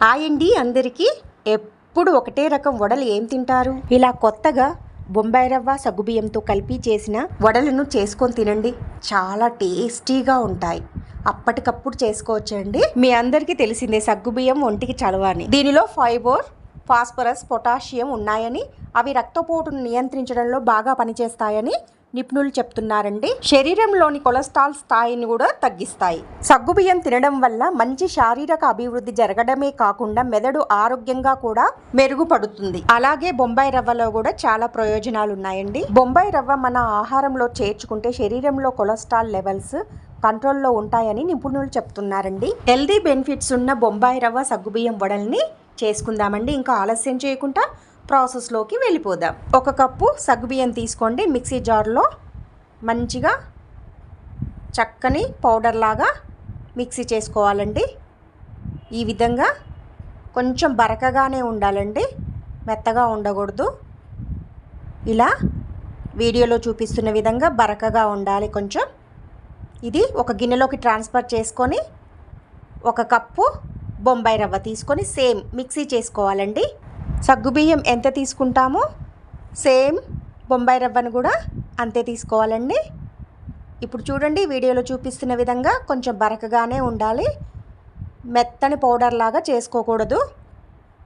Hi అండి అందరికీ. ఎప్పుడు ఒకటే రకం వడలు ఏం తింటారు? ఇలా కొత్తగా బొంబాయి రవ్వ సగ్గుబియ్యంతో కలిపి చేసిన వడలను చేసుకొని తినండి. చాలా టేస్టీగా ఉంటాయి. అప్పటికప్పుడు చేసుకోవచ్చండి. మీ అందరికీ తెలిసిందే సగ్గుబియ్యం ఒంటికి చలవాని. దీనిలో ఫైబర్ ఫాస్ఫరస్ పొటాషియం ఉన్నాయని అవి రక్తపోటును నియంత్రించడంలో బాగా పనిచేస్తాయని నిపుణులు చెప్తున్నారండి. శరీరంలోని కొలెస్ట్రాల్ స్థాయిని కూడా తగ్గిస్తాయి. సగ్గుబియ్యం తినడం వల్ల మంచి శారీరక అభివృద్ధి జరగడమే కాకుండా మెదడు ఆరోగ్యంగా కూడా మెరుగుపడుతుంది. అలాగే బొంబాయి రవ్వలో కూడా చాలా ప్రయోజనాలు ఉన్నాయండి బొంబాయి రవ్వ మన ఆహారంలో చేర్చుకుంటే శరీరంలో కొలెస్ట్రాల్ లెవెల్స్ కంట్రోల్లో ఉంటాయని నిపుణులు చెప్తున్నారండి. హెల్దీ బెనిఫిట్స్ ఉన్న బొంబాయి రవ్వ సగ్గుబియ్యం వడల్ని చేసుకుందామండి. ఇంకా ఆలస్యం చేయకుండా ప్రాసెస్లోకి వెళ్ళిపోదాం. ఒక కప్పు సగ్గుబియ్యం తీసుకోండి. మిక్సీ జార్లో మంచిగా చక్కని పౌడర్ లాగా మిక్సీ చేసుకోవాలండి. ఈ విధంగా కొంచెం బరకగానే ఉండాలండి. మెత్తగా ఉండకూడదు. ఇలా వీడియోలో చూపిస్తున్న విధంగా బరకగా ఉండాలి కొంచెం. ఇది ఒక గిన్నెలోకి ట్రాన్స్ఫర్ చేసుకొని ఒక కప్పు బొంబాయి రవ్వ తీసుకొని సేమ్ మిక్సీ చేసుకోవాలండి. సగ్గుబియ్యం ఎంత తీసుకుంటామో సేమ్ బొంబాయి రవ్వను కూడా అంతే తీసుకోవాలండి. ఇప్పుడు చూడండి వీడియోలో చూపిస్తున్న విధంగా కొంచెం బరకగానే ఉండాలి. మెత్తని పౌడర్ లాగా చేసుకోకూడదు.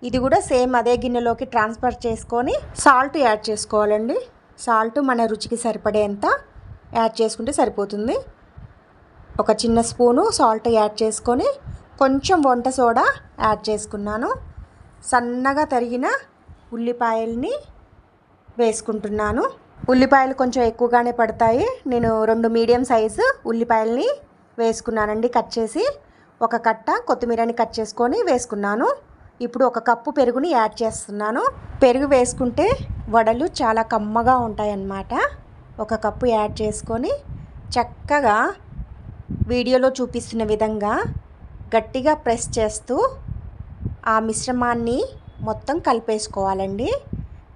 ఇది కూడా సేమ్ అదే గిన్నెలోకి ట్రాన్స్ఫర్ చేసుకొని సాల్ట్ యాడ్ చేసుకోవాలండి. సాల్ట్ మన రుచికి సరిపడేంత యాడ్ చేసుకుంటే సరిపోతుంది. ఒక చిన్న స్పూను సాల్ట్ యాడ్ చేసుకొని కొంచెం వంట సోడా యాడ్ చేసుకున్నాను. సన్నగా తరిగిన ఉల్లిపాయల్ని వేసుకుంటున్నాను. ఉల్లిపాయలు కొంచెం ఎక్కువగానే పడతాయి. నేను రెండు మీడియం సైజు ఉల్లిపాయల్ని వేసుకున్నానండి. కట్ చేసి ఒక కట్ట కొత్తిమీరని కట్ చేసుకొని వేసుకున్నాను. ఇప్పుడు ఒక కప్పు పెరుగుని యాడ్ చేస్తున్నాను. పెరుగు వేసుకుంటే వడలు చాలా కమ్మగా ఉంటాయన్నమాట. ఒక కప్పు యాడ్ చేసుకొని చక్కగా వీడియోలో చూపిస్తున్న విధంగా గట్టిగా ప్రెస్ చేస్తూ ఆ మిశ్రమాన్ని మొత్తం కలిపేసుకోవాలండి.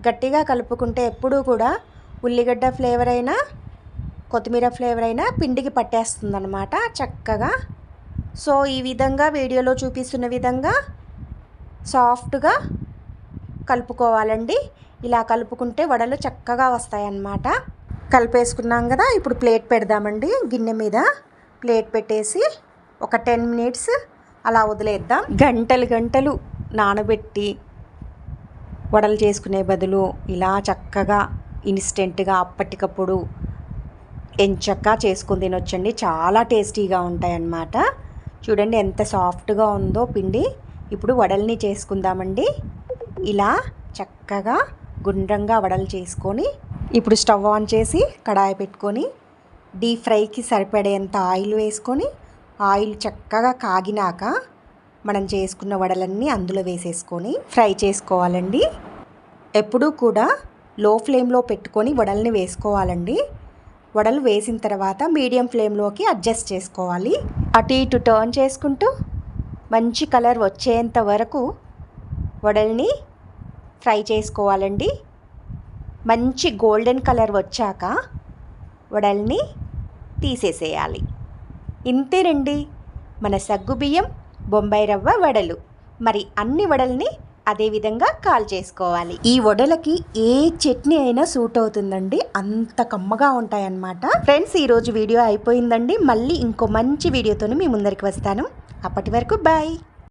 గట్టిగా కలుపుకుంటే ఎప్పుడూ కూడా ఉల్లిగడ్డ ఫ్లేవర్ అయినా కొత్తిమీర ఫ్లేవర్ అయినా పిండికి పట్టేస్తుందన్నమాట చక్కగా. సో ఈ విధంగా వీడియోలో చూపిస్తున్న విధంగా సాఫ్ట్గా కలుపుకోవాలండి. ఇలా కలుపుకుంటే వడలు చక్కగా వస్తాయన్నమాట. కలిపేసుకున్నాం కదా ఇప్పుడు ప్లేట్ పెడదామండి గిన్నె మీద. ప్లేట్ పెట్టేసి ఒక టెన్ మినిట్స్ అలా వదిలేద్దాం. గంటలు గంటలు నానబెట్టి వడలు చేసుకునే బదులు ఇలా చక్కగా ఇన్స్టెంట్గా అప్పటికప్పుడు ఎంచక్క చేసుకుని తినొచ్చండి. చాలా టేస్టీగా ఉంటాయన్నమాట. చూడండి ఎంత సాఫ్ట్గా ఉందో పిండి. ఇప్పుడు వడల్ని చేసుకుందామండి. ఇలా చక్కగా గుండ్రంగా వడలు చేసుకొని ఇప్పుడు స్టవ్ ఆన్ చేసి కడాయి పెట్టుకొని డీప్ ఫ్రైకి సరిపడేంత ఆయిల్ వేసుకొని ఆయిల్ చక్కగా కాగినాక మనం చేసుకున్న వడలన్నీ అందులో వేసేసుకొని ఫ్రై చేసుకోవాలండి. ఎప్పుడూ కూడా లో ఫ్లేమ్లో పెట్టుకొని వడల్ని వేసుకోవాలండి. వడలు వేసిన తర్వాత మీడియం ఫ్లేమ్లోకి అడ్జస్ట్ చేసుకోవాలి. అటు ఇటు టర్న్ చేసుకుంటూ మంచి కలర్ వచ్చేంత వరకు వడల్ని ఫ్రై చేసుకోవాలండి. మంచి గోల్డెన్ కలర్ వచ్చాక వడల్ని తీసేసేయాలి. ఇంతేనండి మన సగ్గుబియ్యం బొంబాయి రవ్వ వడలు. మరి అన్ని వడల్ని అదేవిధంగా కాల్ చేసుకోవాలి. ఈ వడలకి ఏ చట్నీ అయినా సూట్ అవుతుందండి. అంత కమ్మగా ఉంటాయన్నమాట. ఫ్రెండ్స్ ఈరోజు వీడియో అయిపోయిందండి. మళ్ళీ ఇంకో మంచి వీడియోతో మీ ముందరికి వస్తాను. అప్పటి వరకు బాయ్.